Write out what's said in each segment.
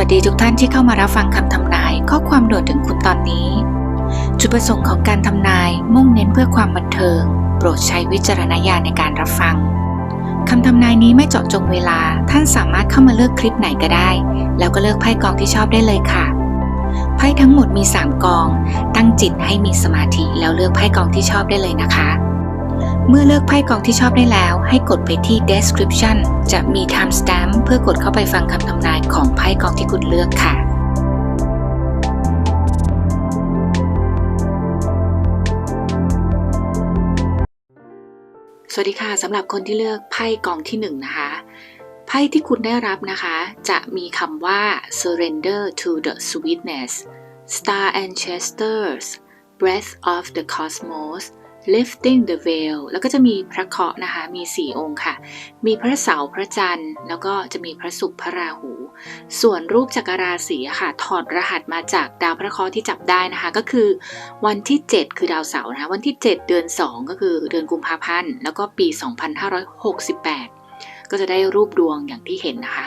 วัสดีทุกท่านที่เข้ามารับฟังคำทำนายข้อความโดดถึงคุณตอนนี้ จุดประสงค์ของการทำนายมุ่งเน้นเพื่อความบันเทิง โปรดใช้วิจารณญาณในการรับฟังคำทำนายนี้ไม่เจาะจงเวลา ท่านสามารถเข้ามาเลือกคลิปไหนก็ได้ แล้วก็เลือกไพ่กองที่ชอบได้เลยค่ะ ไพ่ทั้งหมดมี 3 กอง ตั้งจิตให้มีสมาธิแล้วเลือกไพ่กองที่ชอบได้เลยนะคะ เมื่อเลือกไพ่กองที่ชอบได้แล้ว ให้กดไปที่ description จะมี timestamp เพื่อกดเข้าไปฟังคำทำนายของไพ่กองที่คุณเลือกค่ะสวัสดีค่ะสำหรับคนที่เลือกไพ่กองที่หนึ่งนะคะไพ่ที่คุณได้รับนะคะ จะมีคำว่า surrender to the sweetness star ancestors breath of the cosmos lifting the veil แล้วก็จะมีพระเคราะห์นะคะ มี 4 องค์ค่ะ มีพระเสาพระจันทร์ แล้วก็จะมีพระศุกร์พระราหู ส่วนรูปจักรราศีค่ะ ถอดรหัสมาจากดาวพระเคราะห์ที่จับได้นะคะ ก็คือวันที่ 7 คือดาวเสาร์นะคะวันที่ 7 เดือน 2 ก็คือเดือนกุมภาพันธ์ แล้วก็ปี 2568ก็จะได้รูปดวงอย่างที่เห็นนะคะ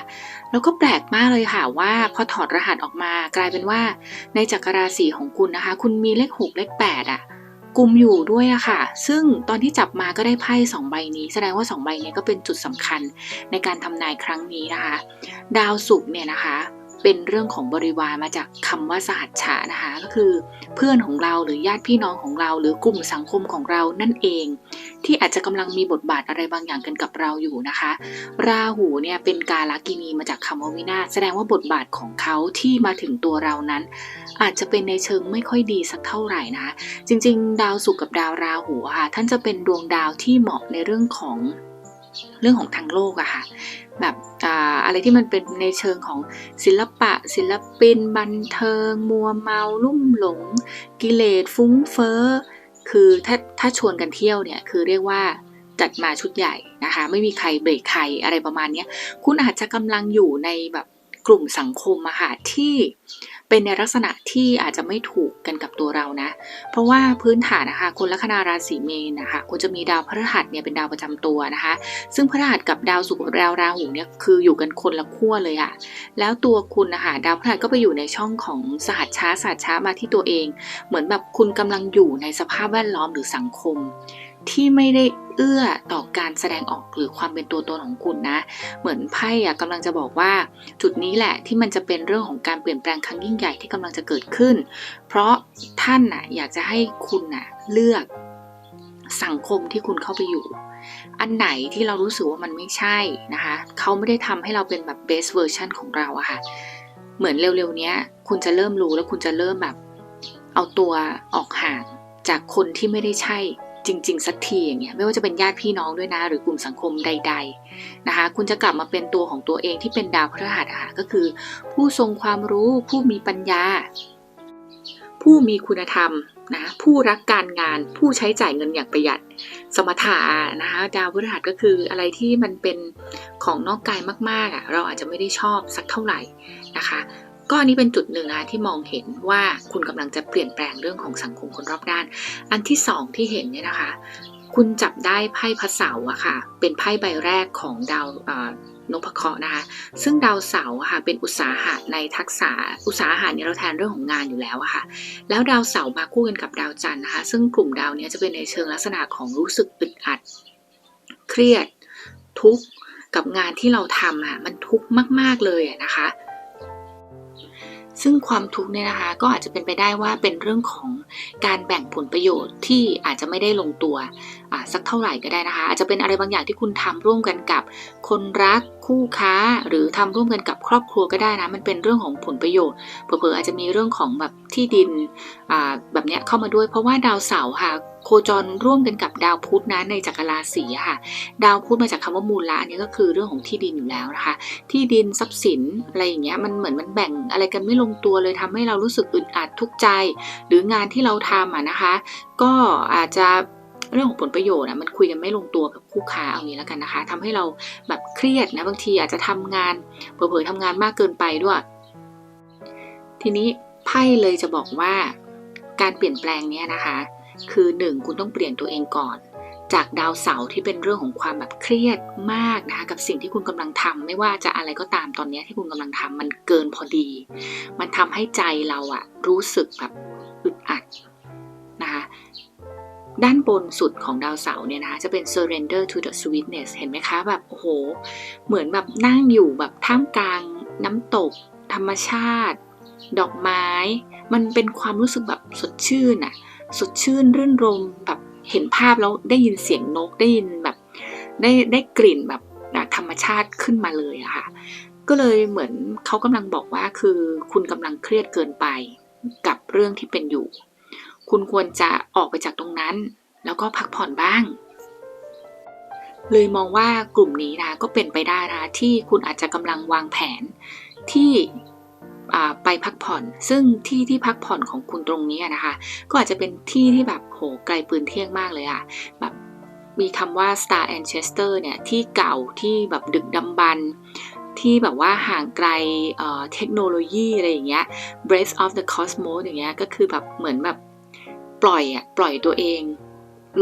แล้วก็แปลกมากเลยค่ะว่าพอถอดรหัสออกมากลายเป็นว่าในจักรราศีของคุณนะคะ คุณมีเลข 6 เลข 8อะ กลุ่มอยู่ด้วยอะค่ะ ซึ่งตอนที่จับมาก็ได้ไพ่สองใบนี้ แสดงว่าสองใบนี้ก็เป็นจุดสำคัญในการทำนายครั้งนี้นะคะ ดาวศุกร์เนี่ยนะคะ เป็นเรื่องของบริวารมาจากคำว่าสหัชชะนะคะก็คือเพื่อนของเราหรือญาติพี่น้องของเรา หรือกลุ่มสังคมของเรานั่นเอง ที่อาจจะกำลังมีบทบาทอะไรบางอย่างกันกับเราอยู่นะคะ ราหูเนี่ยเป็นกาลกินีมาจากคำว่าวินาศแสดงว่าบทบาทของเขาที่มาถึงตัวเรานั้น อาจจะเป็นในเชิงไม่ค่อยดีสักเท่าไหร่นะคะจริง ๆ ดาวศุกร์กับดาวราหูค่ะท่านจะเป็นดวงดาวที่เหมาะในเรื่องของเรื่องของทางโลกอะค่ะ แบบออะไรที่มันเป็นในเชิงของศิลปะ ศิลปิน บันเทิง มัวเมาลุ่มหลง กิเลสฟุ้งเฟ้อ คือถ้าถ้าชวนกันเที่ยวเนี่ยคือเรียกว่าจัดมาชุดใหญ่นะคะไม่มีใครเบรกใครอะไรประมาณนี้คุณอาจจะกำลังอยู่ในแบบกลุ่มสังคมอะค่ะที่ เป็นในลักษณะที่อาจจะไม่ถูกกันกับตัวเรานะ เพราะว่าพื้นฐานนะคะคนลัคนาราศีเมษนะคะคุณจะมีดาวพฤหัสเนี่ยเป็นดาวประจำตัวนะคะ ซึ่งพฤหัสกับดาวศุกร์ดาวราหูเนี่ยคืออยู่กันคนละขั้วเลยอะแล้วตัวคุณนะคะดาวพฤหัสก็ไปอยู่ในช่องของสหัชช้าสหัชช้ามาที่ตัวเอง เหมือนแบบคุณกำลังอยู่ในสภาพแวดล้อมหรือสังคม ที่ไม่ได้เอื้อต่อการแสดงออกหรือความเป็นตัวตนของคุณนะ เหมือนไพ่อะกำลังจะบอกว่า จุดนี้แหละที่มันจะเป็นเรื่องของการเปลี่ยนแปลงครั้งยิ่งใหญ่ที่กำลังจะเกิดขึ้น เพราะท่านน่ะอยากจะให้คุณน่ะเลือกสังคมที่คุณเข้าไปอยู่ อันไหนที่เรารู้สึกว่ามันไม่ใช่นะคะเขาไม่ได้ทำให้เราเป็นแบบ best version ของเราอะค่ะ เหมือนเร็วๆนี้คุณจะเริ่มรู้แล้วคุณจะเริ่มแบบ เอาตัวออกห่างจากคนที่ไม่ได้ใช่ จริง ๆ สักทีอย่างเงี้ยไม่ว่าจะเป็นญาติพี่น้องด้วยนะ หรือกลุ่มสังคมใด ๆนะคะ คุณจะกลับมาเป็นตัวของตัวเองที่เป็นดาวพฤหัสอะค่ะก็คือ ผู้ทรงความรู้ผู้มีปัญญา ผู้มีคุณธรรมนะผู้รักการงานผู้ใช้จ่ายเงินอย่างประหยัด สมถะนะคะดาวพฤหัสก็คืออะไรที่มันเป็นของนอกกายมากๆอะเราอาจจะไม่ได้ชอบสักเท่าไหร่นะคะ ก็อันนี้เป็นจุดหนึ่งนะที่มองเห็นว่าคุณกำลังจะเปลี่ยนแปลงเรื่องของสังคมคนรอบด้าน อันที่สองที่เห็นเนี่ยนะคะ คุณจับได้ไพ่พระเสาร์อะค่ะ เป็นไพ่ใบแรกของดาวเอ่อนพเคราะห์นะคะ ซึ่งดาวเสาร์ค่ะเป็นอุตสาหะในทักษะอุตสาหะเนี่ยเราแทนเรื่องของงานอยู่แล้วอะค่ะ แล้วดาวเสาร์มาคู่กันกับดาวจันทร์นะคะ ซึ่งกลุ่มดาวนี้จะเป็นในเชิงลักษณะของรู้สึกอึดอัด เครียด ทุกข์กับงานที่เราทำอะมันทุกข์มาก ๆ เลยอะนะคะ ซึ่งความทุกข์เนี่ยนะคะก็อาจจะเป็นไปได้ว่าเป็นเรื่องของการแบ่งผลประโยชน์ที่อาจจะไม่ได้ลงตัวสักเท่าไหร่ก็ได้นะคะ อาจจะเป็นอะไรบางอย่างที่คุณทำร่วมกันกับคนรัก คู่ค้าหรือทำร่วมกันกับครอบครัวก็ได้นะ มันเป็นเรื่องของผลประโยชน์เผลอๆอาจจะมีเรื่องของแบบที่ดินแบบเนี้ยเข้ามาด้วย เพราะว่าดาวเสาร์ค่ะ โคจรร่วมกันกับดาวพุธนะในจักรราศีค่ะ ดาวพุธมาจากคำว่ามูลละอันนี้ก็คือเรื่องของที่ดินอยู่แล้วนะคะ ที่ดินทรัพย์สินอะไรอย่างเงี้ยมันเหมือนมันแบ่งอะไรกันไม่ลงตัวเลยทำให้เรารู้สึกอึดอัดทุกข์ใจ หรืองานที่เราทำอะนะคะ ก็อาจจะ เรื่องของผลประโยชน์อะมันคุยกันไม่ลงตัวกับคู่ค้าเอางี้แล้วกันนะคะทำให้เราแบบเครียดนะบางทีอาจจะทำงานเผลอๆทำงานมากเกินไปด้วย ทีนี้ไพ่เลยจะบอกว่าการเปลี่ยนแปลงเนี้ยนะคะ คือหนึ่งคุณต้องเปลี่ยนตัวเองก่อน จากดาวเสาร์ที่เป็นเรื่องของความแบบเครียดมากนะคะกับสิ่งที่คุณกำลังทำไม่ว่าจะอะไรก็ตามตอนนี้ที่คุณกำลังทำมันเกินพอดี มันทำให้ใจเราอะรู้สึกแบบอึดอัดนะคะ ด้านบนสุดของดาวเสาร์เนี่ยนะคะจะเป็น surrender to the sweetness เห็นไหมคะแบบโอ้โห เหมือนแบบนั่งอยู่แบบท่ามกลางน้ำตก ธรรมชาติ ดอกไม้ มันเป็นความรู้สึกแบบสดชื่นอะสดชื่นรื่นรมแบบเห็นภาพแล้วได้ยินเสียงนกได้ยินแบบได้ได้กลิ่นแบบธรรมชาติขึ้นมาเลยอะค่ะก็เลยเหมือนเขากำลังบอกว่าคือคุณกำลังเครียดเกินไปกับเรื่องที่เป็นอยู่ คุณควรจะออกไปจากตรงนั้น แล้วก็พักผ่อนบ้าง เลยมองว่ากลุ่มนี้นะก็เป็นไปได้นะที่คุณอาจจะกำลังวางแผนที่ไปพักผ่อน ซึ่งที่ที่พักผ่อนของคุณตรงนี้นะคะ ก็อาจจะเป็นที่ที่แบบโหไกลปืนเที่ยงมากเลยอะแบบมีคำว่า Star Ancestor เนี่ยที่เก่าที่แบบดึกดำบรรที่แบบว่าห่างไกลเทคโนโลยีอะไรอย่างเงี้ย Breath of the Cosmos อย่างเงี้ยก็คือแบบเหมือนแบบ ปล่อยอะปล่อยตัวเอง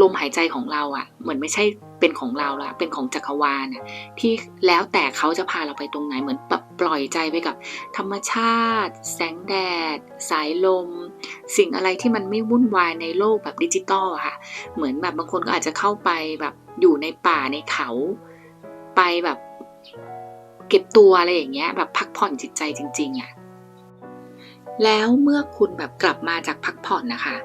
ลมหายใจของเราอะ่ะเหมือนไม่ใช่เป็นของเราละเป็นของจักรวาลอะที่แล้วแต่เขาจะพาเราไปตรงไหนเหมือนแบบปล่อยใจไปกับ ธรรมชาติ แสงแดด สายลม สิ่งอะไรที่มันไม่วุ่นวายในโลกแบบดิจิตอลอะค่ะเหมือนแบบบางคนก็อาจจะเข้าไปแบบอยู่ในป่าในเขาไปแบบเก็บตัวอะไรอย่างเงี้ยแบบพักผ่อนจิตใจจริงๆอะแล้วเมื่อคุณแบบกลับมาจากพักผ่อนนะคะ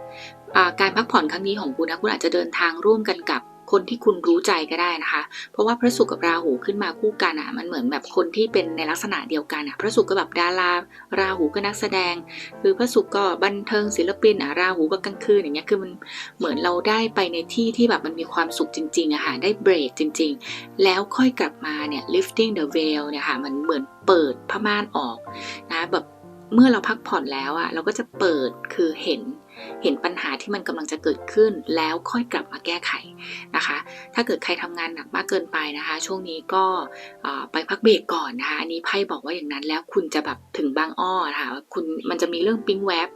การพักผ่อนครั้งนี้ของคุณนะคุณอาจจะเดินทางร่วมกันกับคนที่คุณรู้ใจก็ได้นะคะ เพราะว่าพระศุกร์กับราหูขึ้นมาคู่กันอะ มันเหมือนแบบคนที่เป็นในลักษณะเดียวกันอะ พระศุกร์ก็แบบดารา ราหูก็นักแสดงหรือพระศุกร์ก็บันเทิงศิลปินอะ ราหูก็กลางคืนอย่างเงี้ย คือมันเหมือนเราได้ไปในที่ที่แบบมันมีความสุขจริงๆอะค่ะ ได้เบรกจริง ๆ แล้วค่อยกลับมาเนี่ย lifting the veil เนี่ยค่ะ มันเหมือนเปิดผ้าม่านออกนะ แบบเมื่อเราพักผ่อนแล้วอะเราก็จะเปิดคือเห็น เห็นปัญหาที่มันกำลังจะเกิดขึ้น แล้วค่อยกลับมาแก้ไขนะคะ ถ้าเกิดใครทำงานหนักมากเกินไปนะคะ ช่วงนี้ก็ไปพักเบรกก่อนนะคะอันนี้ไพ่บอกว่าอย่างนั้นแล้วคุณจะแบบถึงบางอ้อนะคะคุณมันจะมีเรื่องปิ้งแวบ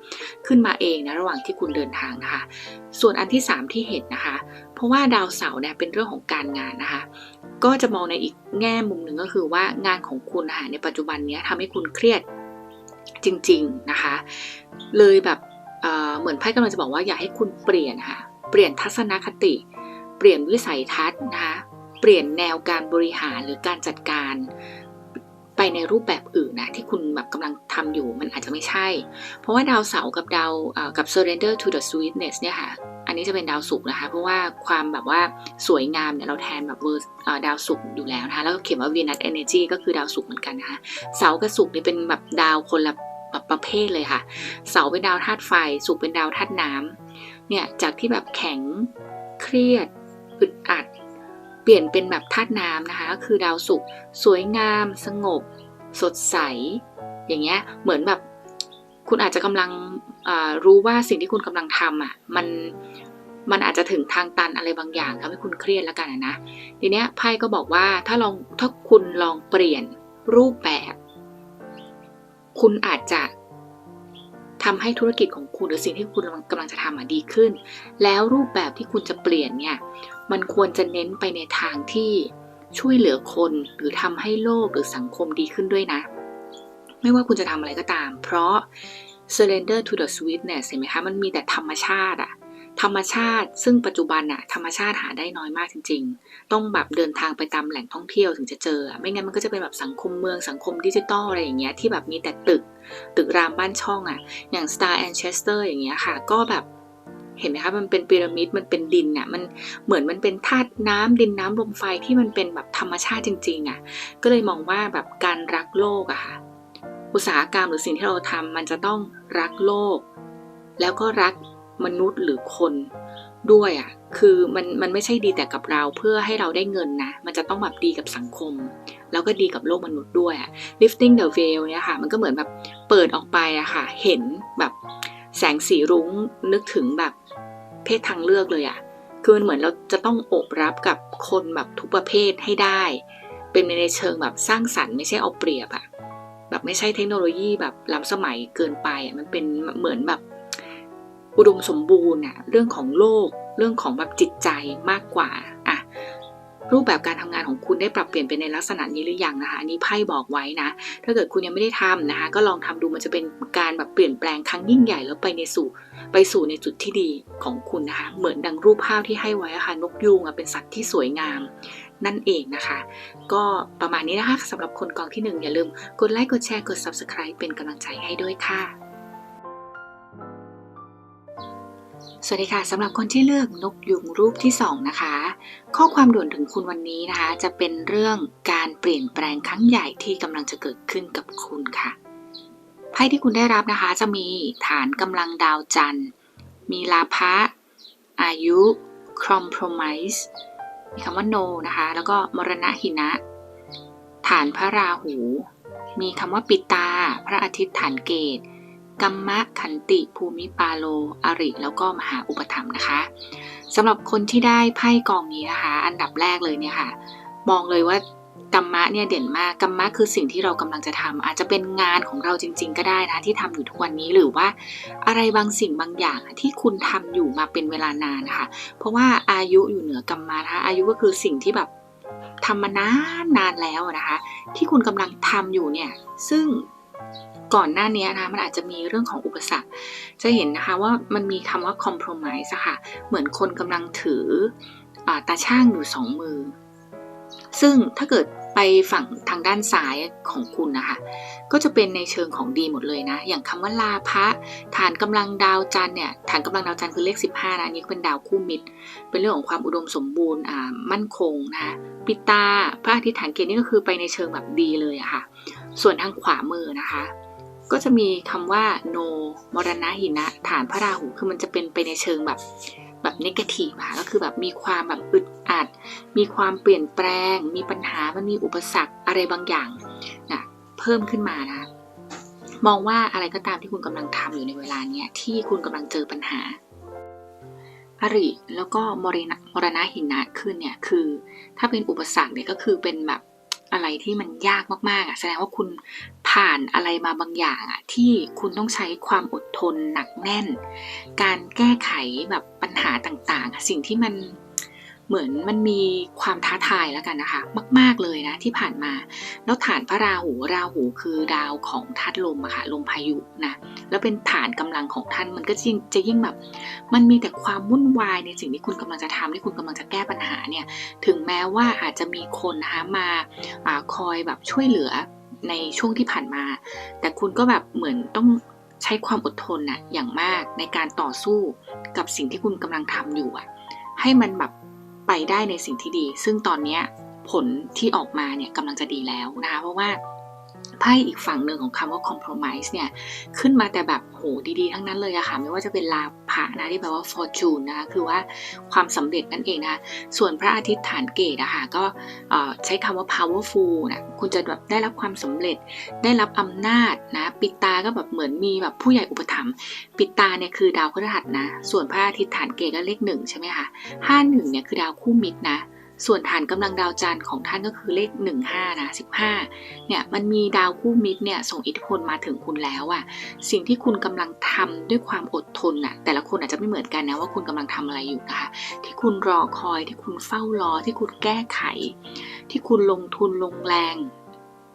ขึ้นมาเองนะระหว่างที่คุณเดินทางนะคะ ส่วนอันที่ 3 ที่เห็นนะคะ เพราะว่าดาวเสาร์เนี่ยเป็นเรื่องของการงานนะคะ ก็จะมองในอีกแง่มุมหนึ่งก็คือว่างานของคุณนะคะในปัจจุบันนี้ทำให้คุณเครียดจริงๆนะคะ เลยแบบ เหมือนไพ่กำลังจะบอกว่าอยากให้คุณเปลี่ยนค่ะ เปลี่ยนทัศนคติ เปลี่ยนวิสัยทัศน์นะคะ เปลี่ยนแนวการบริหารหรือการจัดการไปในรูปแบบอื่นนะที่คุณแบบกำลังทำอยู่มันอาจจะไม่ใช่ เพราะว่าดาวเสาร์กับดาวกับ surrender to the sweetness เนี่ยค่ะ อันนี้จะเป็นดาวศุกร์นะคะ เพราะว่าความแบบว่าสวยงามเนี่ยเราแทนแบบเวอร์ดาวศุกร์อยู่แล้วนะคะ แล้วก็เขียนว่า Venus energy ก็คือดาวศุกร์เหมือนกันนะคะ เสาร์กับศุกร์นี่เป็นแบบดาวคนละ แบบประเภทเลยค่ะ เสาเป็นดาวธาตุไฟ สุกเป็นดาวธาตุน้ำเนี่ยจากที่แบบแข็งเครียดอึดอัด เปลี่ยนเป็นแบบธาตุน้ำนะคะก็คือดาวสุกสวยงาม สงบ สดใส อย่างเงี้ยเหมือนแบบคุณอาจจะกำลังรู้ว่าสิ่งที่คุณกำลังทำอะมันมันอาจจะถึงทางตันอะไรบางอย่างทำให้คุณเครียดแล้วกันนะทีเนี้ยไพ่ก็บอกว่าถ้าลองถ้าคุณลองเปลี่ยนรูปแบบ คุณอาจจะทำให้ธุรกิจของคุณหรือสิ่งที่คุณกำลังจะทำดีขึ้น แล้วรูปแบบที่คุณจะเปลี่ยนเนี่ย มันควรจะเน้นไปในทางที่ช่วยเหลือคนหรือทำให้โลกหรือสังคมดีขึ้นด้วยนะ ไม่ว่าคุณจะทำอะไรก็ตาม เพราะ surrender to the sweetness เห็นไหมคะ มันมีแต่ธรรมชาติอะ ธรรมชาติซึ่งปัจจุบันอะธรรมชาติหาได้น้อยมากจริง ๆ ต้องแบบเดินทางไปตามแหล่งท่องเที่ยวถึงจะเจอ ไม่งั้นมันก็จะเป็นแบบสังคมเมืองสังคมดิจิตอลอะไรอย่างเงี้ยที่แบบมีแต่ตึก ตึกรามบ้านช่องอะอย่าง Star a n Chester อย่างเงี้ยค่ะ ก็แบบเห็นไหมคะมันเป็นพีระมิดมันเป็นดินอะมันเหมือนมันเป็นธาตุน้ำดินน้ำลมไฟที่มันเป็นแบบธรรมชาติจริง ๆอะก็เลยมองว่าแบบการรักโลกอะค่ะอุตสาหกรรมหรือสิ่งที่เราทำมันจะต้องรักโลก แล้วก็รัก มนุษย์หรือคนด้วยอะ่ะคือมันมันไม่ใช่ดีแต่กับเราเพื่อให้เราได้เงินนะ มันจะต้องแบบดีกับสังคม แล้วก็ดีกับโลกมนุษย์ด้วยอะ lifting the veil เนี่ยค่ะ มันก็เหมือนแบบเปิดออกไปอะค่ะ เห็นแบบแสงสีรุ้งนึกถึงแบบเพศทางเลือกเลยอะคือมันเหมือนเราจะต้องอบรับกับคนแบบทุกประเภทให้ได้ เป็นในเชิงแบบสร้างสรรค์ไม่ใช่เอาเปรียบอะแบบไม่ใช่เทคโนโลยีแบบล้ำสมัยเกินไปอะมันเป็นเหมือนแบบ อุดมสมบูรณ์อะเรื่องของโลก เรื่องของแบบจิตใจมากกว่าอะรูปแบบการทำงานของคุณได้ปรับเปลี่ยนไปในลักษณะนี้หรือยังนะคะอันนี้ไพ่บอกไว้นะ ถ้าเกิดคุณยังไม่ได้ทำนะคะ ก็ลองทำดูมันจะเป็นการแบบเปลี่ยนแปลงครั้งยิ่งใหญ่แล้วไปในสู่ไปสู่ในจุดที่ดีของคุณนะคะ เหมือนดังรูปภาพที่ให้ไว้ค่ะนกยูงเป็นสัตว์ที่สวยงาม นั่นเองนะคะ ก็ประมาณนี้นะคะสำหรับคนกองที่ 1 อย่าลืมกดไลค์กดแชร์กด Subscribe เป็นกำลังใจให้ด้วยค่ะ สวัสดีค่ะสำหรับคนที่เลือกนกยุงรูปที่ 2 นะคะ ข้อความด่วนถึงคุณวันนี้นะคะ จะเป็นเรื่องการเปลี่ยนแปลงครั้งใหญ่ที่กำลังจะเกิดขึ้นกับคุณค่ะไพ่ที่คุณได้รับนะคะ จะมีฐานกำลังดาวจันทร์ มีลาภะอายุ compromise มีคำว่า no นะคะ แล้วก็มรณะหินะ ฐานพระราหู มีคำว่าปิตา พระอาทิตย์ฐานเกต กัมมะขันติภูมิปาโลอริ แล้วก็มหาอุปถัมนะคะสำหรับคนที่ได้ไพ่กองนี้นะคะ อันดับแรกเลยเนี่ยค่ะ มองเลยว่ากัมมะเนี่ยเด่นมากกัมมะคือสิ่งที่เรากำลังจะทำอาจจะเป็นงานของเราจริง ๆ ก็ได้นะที่ทำอยู่ทุกวันนี้หรือว่าอะไรบางสิ่งบางอย่างที่คุณทำอยู่มาเป็นเวลานานนะคะเพราะว่าอายุอยู่เหนือกัมมะนะคะอายุก็คือสิ่งที่แบบทำมานานนานแล้วนะคะ ที่คุณกำลังทำอยู่เนี่ยซึ่ง ก่อนหน้านี้นะมันอาจจะมีเรื่องของอุปสรรค จะเห็นนะคะว่ามันมีคำว่า compromise ค่ะ เหมือนคนกำลังถืออตาช่างอยู่สองมือ ซึ่งถ้าเกิดไปฝั่งทางด้านซ้ายของคุณนะคะ ก็จะเป็นในเชิงของดีหมดเลยนะ อย่างคำว่าลาภะฐานกำลังดาวจันเนี่ยฐานกำลังดาวจันคือเลข 15นะอันนี้เป็นดาวคู่มิตร เป็นเรื่องของความอุดมสมบูรณ์อ่ามั่นคงนะคะปิตาพระอาทิตย์ฐานเกณฑ์นี่ก็คือไปในเชิงแบบดีเลยอะค่ะ ส่วนทางขวามือนะคะ ก็จะมีคำว่า no มรณะหินะ ฐานพระราหู คือมันจะเป็นไปในเชิงแบบแบบนกาทีฟค่ะก็คือแบบมีความแบบอึดอัด มีความเปลี่ยนแปลง มีปัญหา มันมีอุปสรรคอะไรบางอย่างนะเพิ่มขึ้นมานะ มองว่าอะไรก็ตามที่คุณกำลังทำอยู่ในเวลาเนี้ยที่คุณกำลังเจอปัญหา อริแล้วก็มรณะมรณะหินะขึ้นเนี่ยคือ ถ้าเป็นอุปสรรคเนี่ยก็คือเป็นแบบอะไรที่มันยากมากๆอะแสดงว่าคุณ ผ่านอะไรมาบางอย่างอะที่คุณต้องใช้ความอดทนหนักแน่น การแก้ไขแบบปัญหาต่างๆ สิ่งที่มันเหมือนมันมีความท้าทายแล้วกันนะคะ มาก ๆเลยนะที่ผ่านมา แล้วฐานพระราหูราหูคือดาวของธาตุลมอะค่ะลมพายุนะแล้วเป็นฐานกำลังของท่านมันก็ยิ่งจะยิ่งแบบ มันมีแต่ความวุ่นวายในสิ่งที่คุณกำลังจะทำที่คุณกำลังจะแก้ปัญหาเนี่ย ถึงแม้ว่าอาจจะมีคนนะคะมาอคอยแบบช่วยเหลือ ในช่วงที่ผ่านมา แต่คุณก็แบบเหมือนต้องใช้ความอดทนนะอย่างมากในการต่อสู้กับสิ่งที่คุณกำลังทำอยู่อะให้มันแบบไปได้ในสิ่งที่ดี ซึ่งตอนนี้ผลที่ออกมาเนี่ยกำลังจะดีแล้วนะคะ เพราะว่า ไพ่อีกฝั่งหนึ่งของคำว่า compromise เนี่ย ขึ้นมาแต่แบบโหดีๆ ทั้งนั้นเลยอะค่ะ ไม่ว่าจะเป็นลาภะนะที่แปลว่า fortune นะคะคือว่าความสำเร็จนั่นเองนะส่วนพระอาทิตย์ฐานเกตอะค่ะก็ใช้คำว่า powerful นะคุณจะแบบได้รับความสำเร็จได้รับอำนาจนะ ปิตาก็แบบเหมือนมีแบบผู้ใหญ่อุปถัมภ์ปิตาเนี่ยคือดาวพฤหัสนะ ส่วนพระอาทิตย์ฐานเกตก็เลขหนึ่งใช่ไหมคะห้าหนึ่งเนี่ยคือดาวคู่มิตรนะ ส่วนฐานกำลังดาวจันทร์ของท่านก็คือเลข 15นะ15 เนี่ยมันมีดาวคู่มิตรเนี่ยส่งอิทธิพลมาถึงคุณแล้วอะสิ่งที่คุณกำลังทำด้วยความอดทนอะแต่ละคนอาจจะไม่เหมือนกันนะว่าคุณกำลังทำอะไรอยู่นะคะ ที่คุณรอคอยที่คุณเฝ้ารอที่คุณแก้ไข ที่คุณลงทุนลงแรง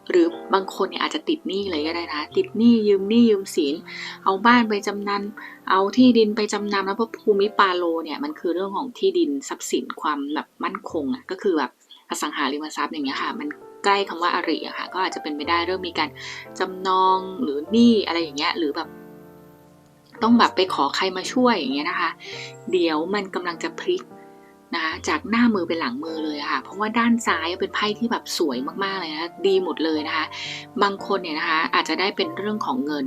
หรือบางคนเนี่ยอาจจะติดหนี้เลยก็ได้นะ ติดหนี้ยืมหนี้ยืมสิน เอาบ้านไปจำนำเอาที่ดินไปจำนำแล้วเพราะภูมิปาโลเนี่ยมันคือเรื่องของที่ดินทรัพย์สินความแบบมั่นคงอะก็คือแบบอสังหาริมทรัพย์อย่างเงี้ยค่ะ มันใกล้คำว่าอริอะค่ะ ก็อาจจะเป็นไปได้เริ่มมีการจำนองหรือหนี้อะไรอย่างเงี้ยหรือแบบ ต้องแบบไปขอใครมาช่วยอย่างเงี้ยนะคะ เดี๋ยวมันกำลังจะพลิก นะคะจากหน้ามือเป็นหลังมือเลยค่ะ เพราะว่าด้านซ้ายเป็นไพ่ที่แบบสวยมากๆเลยนะดีหมดเลยนะคะ บางคนเนี่ยนะคะอาจจะได้เป็นเรื่องของเงิน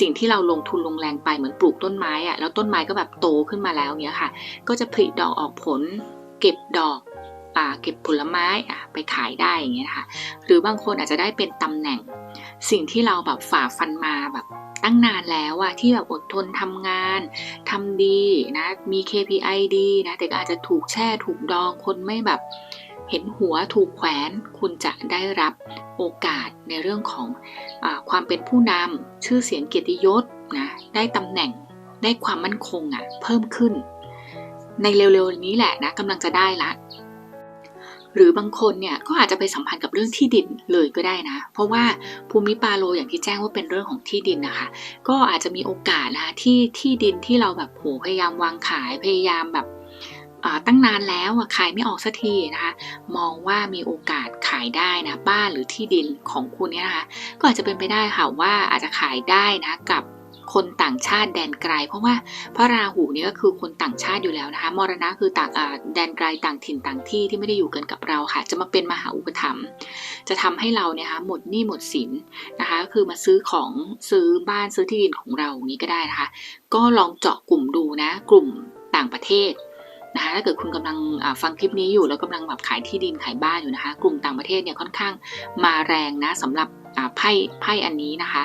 สิ่งที่เราลงทุนลงแรงไปเหมือนปลูกต้นไม้อะแล้วต้นไม้ก็แบบโตขึ้นมาแล้วเนี้ยค่ะ ก็จะผลิดอกออกผล เก็บดอกอ่าเก็บผลไม้อะไปขายได้อย่างเงี้ยค่ะ หรือบางคนอาจจะได้เป็นตำแหน่ง สิ่งที่เราแบบฝ่าฟันมาแบบตั้งนานแล้วอะที่แบบอดทนทำงานทำดีนะมี KPI ดีนะแต่ก็อาจจะถูกแช่ถูกดองคนไม่แบบเห็นหัวถูกแขวน คุณจะได้รับโอกาสในเรื่องของอความเป็นผู้นำชื่อเสียงเกียรติยศนะได้ตำแหน่งได้ความมั่นคงอะ่ะเพิ่มขึ้น ในเร็วๆนี้แหละนะกำลังจะได้ละ หรือบางคนเนี่ยก็อาจจะไปสัมพันธ์กับเรื่องที่ดินเลยก็ได้นะ เพราะว่าภูมิปาโลอย่างที่แจ้งว่าเป็นเรื่องของที่ดินนะคะ ก็อาจจะมีโอกาสนะคะที่ที่ดินที่เราแบบโหพยายามวางขายพยายามแบบตั้งนานแล้วขายไม่ออกสักทีนะคะมองว่ามีโอกาสขายได้นะบ้านหรือที่ดินของคุณเนี่ยนะคะก็อาจจะเป็นไปได้ค่ะว่าอาจจะขายได้นะกับ คนต่างชาติแดนไกล เพราะว่าพระราหูนี่ก็คือคนต่างชาติอยู่แล้วนะคะมรณะคือต่างแดนไกลต่างถิ่นต่างที่ที่ไม่ได้อยู่กันกับเราค่ะ จะมาเป็นมหาอุปถัมภ์จะทำให้เราเนี่ยคะหมดหนี้หมดสินนะคะคือมาซื้อของซื้อบ้านซื้อที่ดินของเราอย่างนี้ก็ได้นะคะ ก็ลองเจาะกลุ่มดูนะ กลุ่มต่างประเทศนะคะถ้าเกิดคุณกำลังฟังคลิปนี้อยู่แล้วกำลังแบบขายที่ดินขายบ้านอยู่นะคะ กลุ่มต่างประเทศเนี่ยค่อนข้างมาแรงนะสำหรับไพ่ไพ่อันนี้นะคะ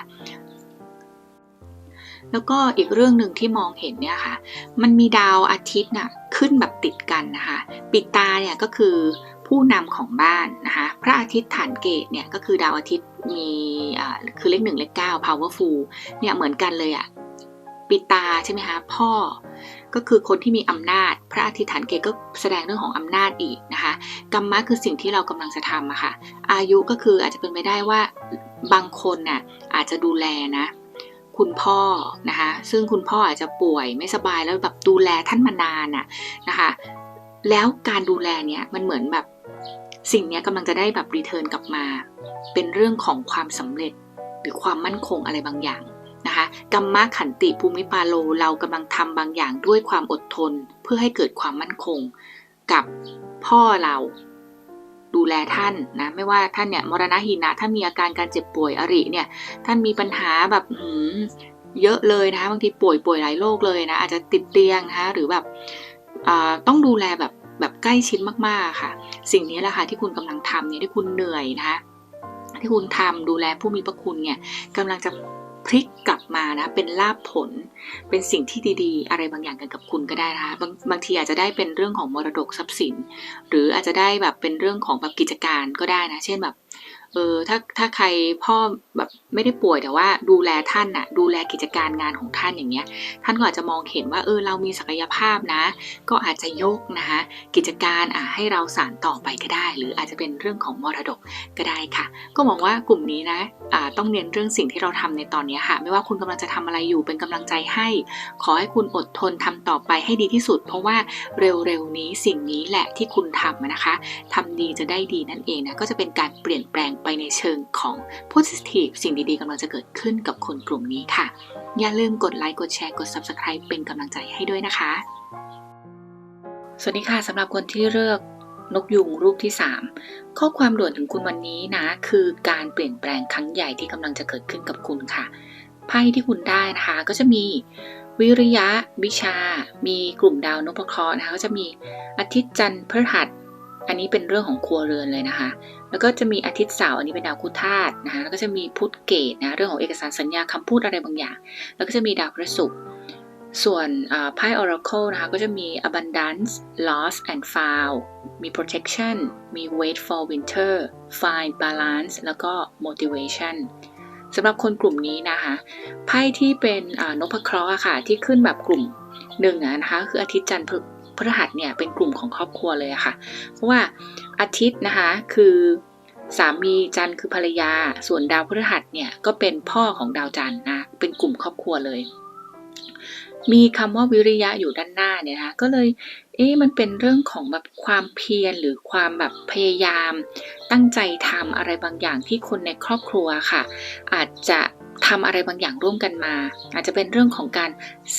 แล้วก็อีกเรื่องหนึ่งที่มองเห็นเนี่ยค่ะ มันมีดาวอาทิตย์น่ะขึ้นแบบติดกันนะคะ ปิดตาเนี่ยก็คือผู้นำของบ้านนะคะ พระอาทิตย์ฐานเกตเนี่ยก็คือดาวอาทิตย์มีคือเลขหนึ่งเลขเก้า powerful เนี่ยเหมือนกันเลยอะปิตาใช่ไหมคะพ่อก็คือคนที่มีอำนาจ พระอธิษฐานเกตก็แสดงเรื่องของอำนาจอีกนะคะกรรมะคือสิ่งที่เรากำลังจะทำอะคะ่ะอายุก็คืออาจจะเป็นไปได้ว่าบางคนน่ะอาจจะดูแลนะ คุณพ่อนะคะซึ่งคุณพ่ออาจจะป่วยไม่สบายแล้วแบบดูแลท่านมานานน่ะนะคะ แล้วการดูแลเนี่ยมันเหมือนแบบสิ่งนี้กำลังจะได้แบบรีเทิร์นกลับมา เป็นเรื่องของความสำเร็จหรือความมั่นคงอะไรบางอย่างนะคะกัมมะขันติภูมิปาโลเรากำลังทำบางอย่างด้วยความอดทนเพื่อให้เกิดความมั่นคง กับพ่อเรา ดูแลท่านนะไม่ว่าท่านเนี่ยมรณะหินะท่านมีอาการการเจ็บป่วยอริเนี่ยท่านมีปัญหาแบบหืมเยอะเลยนะคะบางทีป่วยป่วยหลายโรคเลยนะอาจจะติดเตียงนะคะหรือแบบต้องดูแลแบบแบบใกล้ชิดมากๆค่ะ สิ่งนี้แหละค่ะที่คุณกำลังทำเนี่ยที่คุณเหนื่อยนะคะที่คุณทำดูแลผู้มีพระคุณเนี่ยกำลังจะ พลิกกลับมานะ เป็นลาบผล เป็นสิ่งที่ดีๆ อะไรบางอย่างกันกับคุณก็ได้นะคะบางบางทีอาจจะได้เป็นเรื่องของมรดกทรัพย์สิน หรืออาจจะได้แบบเป็นเรื่องของแบบกิจการก็ได้นะ เช่นแบบเออถ้าถ้าใครพ่อแบบไม่ได้ป่วยแต่ว่าดูแลท่านน่ะดูแลกิจการงานของท่านอย่างเงี้ยท่านก็อาจจะมองเห็นว่าเออเรามีศักยภาพนะ ก็อาจจะยกนะคะกิจการอะให้เราสานต่อไปก็ได้ หรืออาจจะเป็นเรื่องของมรดกก็ได้ค่ะ ก็มองว่ากลุ่มนี้นะอ่าต้องเน้นเรื่องสิ่งที่เราทำในตอนนี้ค่ะ ไม่ว่าคุณกำลังจะทำอะไรอยู่เป็นกำลังใจให้ ขอให้คุณอดทนทำต่อไปให้ดีที่สุด เพราะว่าเร็วๆนี้สิ่งนี้แหละที่คุณทำนะคะทำดีจะได้ดีนั่นเองนะก็จะเป็นการเปลี่ยนแปลงไปในเชิงของ positive สิ่งดีๆกำลังจะเกิดขึ้นกับคนกลุ่มนี้ค่ะ อย่าลืมกดไลค์กดแชร์กด subscribe เป็นกำลังใจให้ด้วยนะคะ สวัสดีค่ะสำหรับคนที่เลือกนกยุงรูปที่ 3 ข้อความด่วนถึงคุณวันนี้นะ คือการเปลี่ยนแปลงครั้งใหญ่ที่กำลังจะเกิดขึ้นกับคุณค่ะไพ่ที่คุณได้นะคะ ก็จะมีวิริยะ วิชา มีกลุ่มดาวนพเคราะห์นะคะก็จะมีอาทิตย์จันทร์พฤหัส อันนี้เป็นเรื่องของครัวเรือนเลยนะคะ แล้วก็จะมีอาทิตย์เสาร์อันนี้เป็นดาวคู่ธาตุนะคะ แล้วก็จะมีพุธเกตนะเรื่องของเอกสารสัญญาคำพูดอะไรบางอย่าง แล้วก็จะมีดาวพฤหัสส่วนไพ่ Oracle นะคะ ก็จะมี abundance loss and foul มี protection มี wait for winter find balance แล้วก็ motivation สำหรับคนกลุ่มนี้นะคะไพ่ที่เป็นนพเคราะห์ค่ะที่ขึ้นแบบกลุ่มหนึ่งนะคะคืออาทิตย์จันทร์ พฤหัสเนี่ยเป็นกลุ่มของครอบครัวเลยค่ะ เพราะว่าอาทิตย์นะคะคือสามีจันทร์คือภรรยา ส่วนดาวพฤหัสเนี่ยก็เป็นพ่อของดาวจันทร์นะ เป็นกลุ่มครอบครัวเลย มีคำว่าวิริยะอยู่ด้านหน้าเนี่ยนะก็เลย เอ๊ะมันเป็นเรื่องของแบบความเพียรหรือความแบบพยายาม ตั้งใจทำอะไรบางอย่างที่คนในครอบครัวค่ะ อาจจะ ทำอะไรบางอย่างร่วมกันมา อาจจะเป็นเรื่องของการ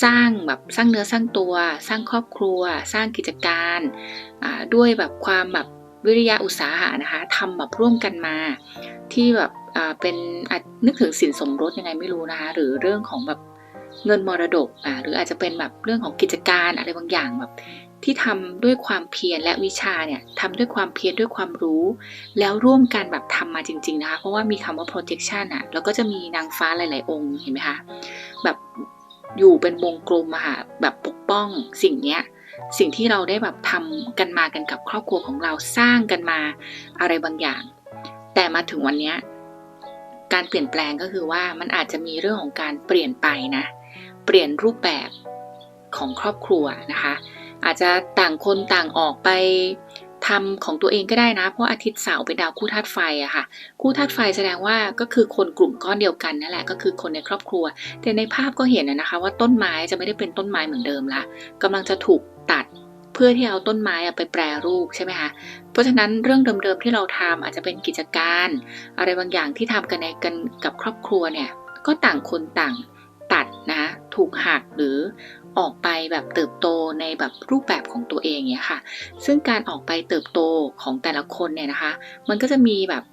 สร้างแบบสร้างเนื้อสร้างตัว สร้างครอบครัว สร้างกิจการด้วยแบบความแบบวิริยะอุตสาหะนะคะทำแบบร่วมกันมา ที่แบบเป็นนึกถึงสินสมรสยังไงไม่รู้นะคะหรือเรื่องของแบบ เงินมรดกหรืออาจจะเป็นแบบเรื่องของกิจการอะไรบางอย่างแบบที่ทำด้วยความเพียรและวิชาเนี่ยทำด้วยความเพียรด้วยความรู้ แล้วร่วมกันแบบทำมาจริง ๆนะคะ เพราะว่ามีคำว่า protection อะแล้วก็จะมีนางฟ้าหลาย ๆ องค์เห็นไหมคะแบบอยู่เป็นวงกลมอะค่ะแบบปกป้องสิ่งเนี้ยสิ่งที่เราได้แบบทำกันมากันกับครอบครัวของเราสร้างกันมาอะไรบางอย่าง แต่มาถึงวันนี้การเปลี่ยนแปลงก็คือว่ามันอาจจะมีเรื่องของการเปลี่ยนไปนะ เปลี่ยนรูปแบบของครอบครัวนะคะ อาจจะต่างคนต่างออกไปทำของตัวเองก็ได้นะ เพราะอาทิตย์เสาร์เป็นดาวคู่ธาตุไฟอะค่ะ คู่ธาตุไฟแสดงว่าก็คือคนกลุ่มก้อนเดียวกันนั่นแหละก็คือคนในครอบครัว แต่ในภาพก็เห็นนะคะ ว่าต้นไม้จะไม่ได้เป็นต้นไม้เหมือนเดิมละกำลังจะถูกตัดเพื่อที่เอาต้นไม้ไปแปรรูปใช่ไหมคะ เพราะฉะนั้นเรื่องเดิมๆที่เราทำอาจจะเป็นกิจการ อะไรบางอย่างที่ทำกันในกันกับครอบครัวเนี่ยก็ต่างคนต่าง ตัดนะถูกหักหรือออกไปแบบเติบโตในแบบรูปแบบของตัวเองเนี่ยค่ะ ซึ่งการออกไปเติบโตของแต่ละคนเนี่ยนะคะ มันก็จะมีแบบ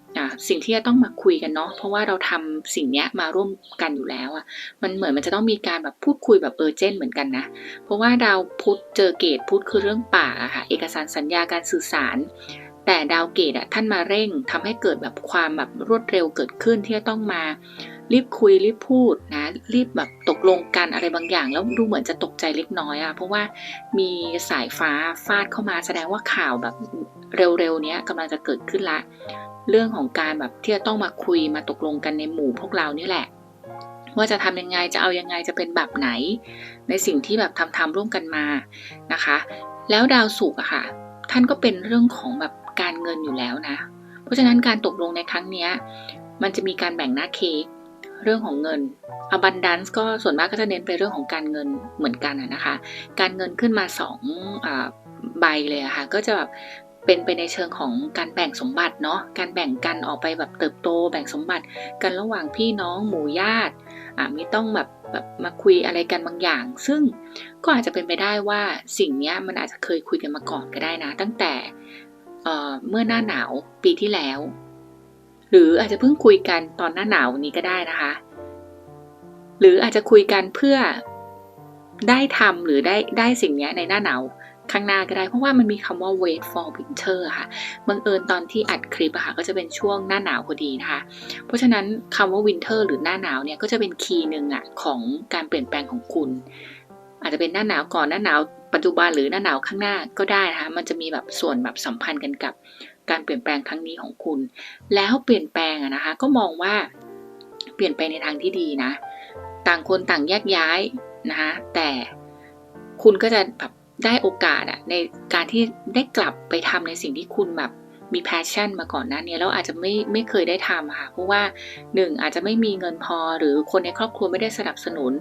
สิ่งที่จะต้องมาคุยกันเนาะ เพราะว่าเราทำสิ่งนี้มาร่วมกันอยู่แล้วอะ่ะ มันเหมือนมันจะต้องมีการแบบพูดคุยแบบเออเจนเหมือนกันนะ เพราะว่าดาวพุธเจอเกตพุธคือเรื่องปากอะค่ะ เอกสารสัญญาการสื่อสาร แต่ดาวเกตอะท่านมาเร่งทำให้เกิดแบบความแบบรวดเร็วเกิดขึ้นที่จะต้องมา รีบคุยรีบพูดนะรีบแบบตกลงกันอะไรบางอย่าง แล้วดูเหมือนจะตกใจเล็กน้อยอะเพราะว่ามีสายฟ้าฟาดเข้ามาแสดงว่าข่าวแบบเร็วๆนี้กำลังจะเกิดขึ้นละ เรื่องของการแบบที่จะต้องมาคุยมาตกลงกันในหมู่พวกเรานี่แหละ ว่าจะทำยังไงจะเอายังไงจะเป็นแบบไหน ในสิ่งที่แบบทำทำร่วมกันมานะคะ แล้วดาวศุกร์อะค่ะ ท่านก็เป็นเรื่องของแบบการเงินอยู่แล้วนะ เพราะฉะนั้นการตกลงในครั้งนี้มันจะมีการแบ่งหน้าเค้ก เรื่องของเงิน abundance ก็ส่วนมากก็จะเน้นไปเรื่องของการเงินเหมือนกันนะคะ การเงินขึ้นมา2องใบเลยะค่ะ ก็จะแบบเป็นไปในเชิงของการแบ่งสมบัติเนาะ การแบ่งกันออกไปแบบเติบโต แบ่งสมบัติกันระหว่างพี่น้องหมู่ญาติอ่าไม่ต้องแบบแบบมาคุยอะไรกันบางอย่าง ซึ่งก็อาจจะเป็นไปได้ว่าสิ่งนี้มันอาจจะเคยคุยกันมาก่อนก็ได้นะ ตั้งแต่เมื่อหน้าหนาวปีที่แล้ว หรืออาจจะเพิ่งคุยกันตอนหน้าหนาวนี้ก็ได้นะคะ หรืออาจจะคุยกันเพื่อได้ทำหรือได้ได้สิ่งนี้ในหน้าหนาวข้างหน้าก็ได้ เพราะว่ามันมีคำว่า wait for winter ค่ะบังเอิญตอนที่อัดคลิปอะค่ะก็จะเป็นช่วงหน้าหนาวพอดีนะคะ เพราะฉะนั้นคำว่า winter หรือหน้าหนาวเนี่ยก็จะเป็นคีย์หนึ่งอะของการเปลี่ยนแปลงของคุณ อาจจะเป็นหน้าหนาวก่อนหน้าหนาวปัจจุบันหรือหน้าหนาวข้างหน้าก็ได้นะคะมันจะมีแบบส่วนแบบสัมพันธ์กันกับ การเปลี่ยนแปลงครั้งนี้ของคุณ แล้วเปลี่ยนแปลงอะนะคะ ก็มองว่าเปลี่ยนไปในทางที่ดีนะ ต่างคนต่างแยกย้ายนะคะแต่คุณก็จะแบบได้โอกาสอะในการที่ได้กลับไปทำในสิ่งที่คุณแบบมีแพชชั่นมาก่อนหน้านี้แล้วอาจจะไม่ไม่เคยได้ทำค่ะเพราะว่าหนึ่งอาจจะไม่มีเงินพอหรือคนในครอบครัวไม่ได้สนับสนุน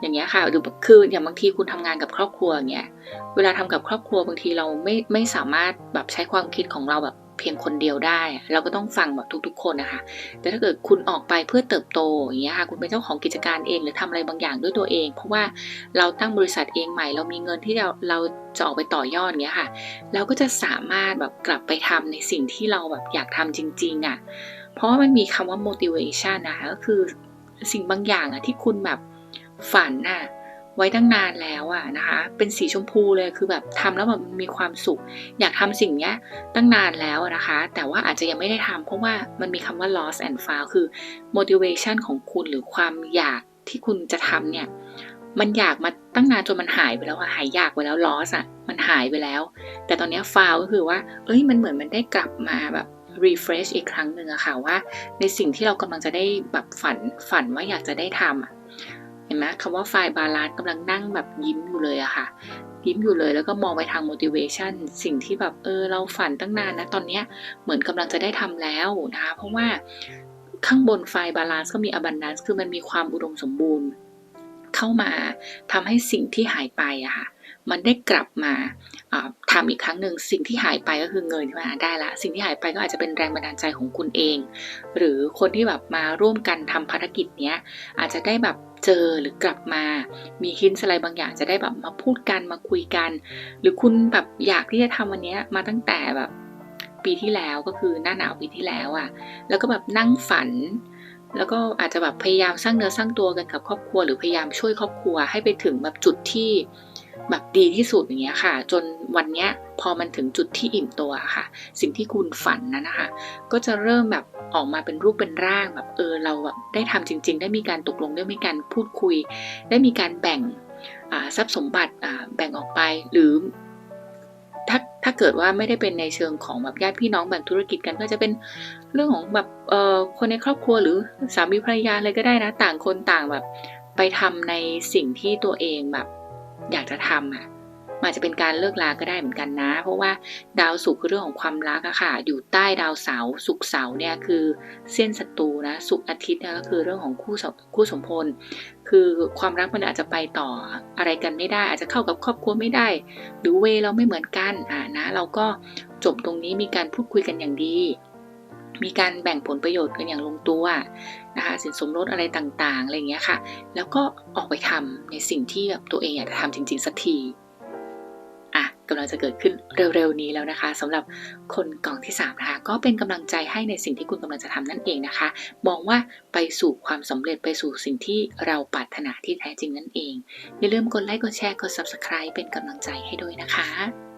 อย่างเงี้ยค่ะหรือคืออย่างบางทีคุณทำงานกับครอบครัวอย่างเงี้ยเวลาทำกับครอบครัวบางทีเราไม่ไม่สามารถแบบใช้ความคิดของเราแบบเพียงคนเดียวได้ เราก็ต้องฟังแบบทุกๆ คนนะคะแต่ถ้าเกิดคุณออกไปเพื่อเติบโตอย่างเงี้ยค่ะคุณเป็นเจ้าของกิจการเองหรือทำอะไรบางอย่างด้วยตัวเอง เพราะว่าเราตั้งบริษัทเองใหม่ เรามีเงินที่เราเราจะออกไปต่อยอดเงี้ยค่ะ เราก็จะสามารถแบบกลับไปทำในสิ่งที่เราแบบอยากทำจริงๆอะ่ะเพราะว่ามันมีคำว่า motivation นะคะก็คือสิ่งบางอย่างอะที่คุณแบบ ฝันน่ะไว้ตั้งนานแล้วอะนะคะ เป็นสีชมพูเลยคือแบบทำแล้วแบบมีความสุข อยากทำสิ่งนี้ตั้งนานแล้วนะคะ แต่ว่าอาจจะยังไม่ได้ทำเพราะว่ามันมีคำว่า loss and found คือ motivation ของคุณหรือความอยากที่คุณจะทำเนี่ยมันอยากมาตั้งนานจนมันหายไปแล้วอะหายอยากไปแล้ว loss อะมันหายไปแล้ว แต่ตอนนี้ found ก็คือว่า เอ้ยมันเหมือนมันได้กลับมาแบบ refresh อีกครั้งหนึ่งอะค่ะว่า ในสิ่งที่เรากำลังจะได้แบบฝันฝันว่าอยากจะได้ทำอะ ห็นไหมคำว่าไฟบาลานซ์กำลังนั่งแบบยิ้มอยู่เลยอะค่ะ ยิ้มอยู่เลยแล้วก็มองไปทาง motivation สิ่งที่แบบเออเราฝันตั้งนานนะ ตอนนี้เหมือนกำลังจะได้ทำแล้วนะคะ เพราะว่าข้างบนไฟบาลานซ์ก็มี abundance คือมันมีความอุดมสมบูรณ์ เข้ามาทำให้สิ่งที่หายไปอะค่ะ มันได้กลับมาทำอีกครั้งหนึ่งสิ่งที่หายไปก็คือเงินที่มาได้ละสิ่งที่หายไปก็อาจจะเป็นแรงบันดาลใจของคุณเอง หรือคนที่แบบมาร่วมกันทำภารกิจเนี้ยอาจจะได้แบบเจอหรือกลับมา มีฮินส์อะไรบางอย่างจะได้แบบมาพูดกันมาคุยกัน หรือคุณแบบอยากที่จะทำวันนี้มาตั้งแต่แบบปีที่แล้วก็คือหน้าหนาวปีที่แล้วอะ่ะ แล้วก็แบบนั่งฝัน แล้วก็อาจจะแบบพยายามสร้างเนื้อสร้างตัวกันกับครอบครัว หรือพยายามช่วยครอบครัวให้ไปถึงแบบจุดที่ แบบดีที่สุดอย่างเงี้ยค่ะ จนวันเนี้ยพอมันถึงจุดที่อิ่มตัวค่ะ สิ่งที่คุณฝันนั้นนะคะ ก็จะเริ่มแบบออกมาเป็นรูปเป็นร่างแบบเออเราแบบได้ทำจริง ๆ ได้มีการตกลงได้มีการพูดคุย ได้มีการแบ่งทรัพย์สมบัติแบ่งออกไปหรือถ้าถ้าเกิดว่าไม่ได้เป็นในเชิงของแบบญาติพี่น้องแบ่งธุรกิจกันก็จะเป็นเรื่องของแบบเอ่อคนในครอบครัวหรือสามีภรรยาเลยก็ได้นะ ต่างคนต่างแบบไปทำในสิ่งที่ตัวเองแบบ อยากจะทำอะมันอาจจะเป็นการเลิกลาก็ได้เหมือนกันนะ เพราะว่าดาวศุกร์คือเรื่องของความรักอะค่ะ อยู่ใต้ดาวเสาร์ศุกร์เสาร์เนี่ยคือเส้นศัตรูนะศุกร์อาทิตย์เนี่ยก็คือเรื่องของคู่สคู่สมพล คือความรักมันอาจจะไปต่ออะไรกันไม่ได้ อาจจะเข้ากับครอบครัวไม่ได้ หรือเวเราไม่เหมือนกันอ่านะ เราก็จบตรงนี้มีการพูดคุยกันอย่างดี มีการแบ่งผลประโยชน์กันอย่างลงตัวนะคะสินสมรสอะไรต่างๆอะไรอย่างเงี้ยค่ะ แล้วก็ออกไปทำในสิ่งที่แบบตัวเองอยากจะทำจริง ๆ สักทีอะกำลังจะเกิดขึ้นเร็วๆนี้แล้วนะคะสำหรับคนกล่องที่3นะคะก็เป็นกำลังใจให้ในสิ่งที่คุณกำลังจะทำนั่นเองนะคะ มองว่าไปสู่ความสำเร็จไปสู่สิ่งที่เราปรารถนาที่แท้จริงนั่นเองอย่าลืมกดไลค์กดแชร์กด subscribe เป็นกำลังใจให้ด้วยนะคะ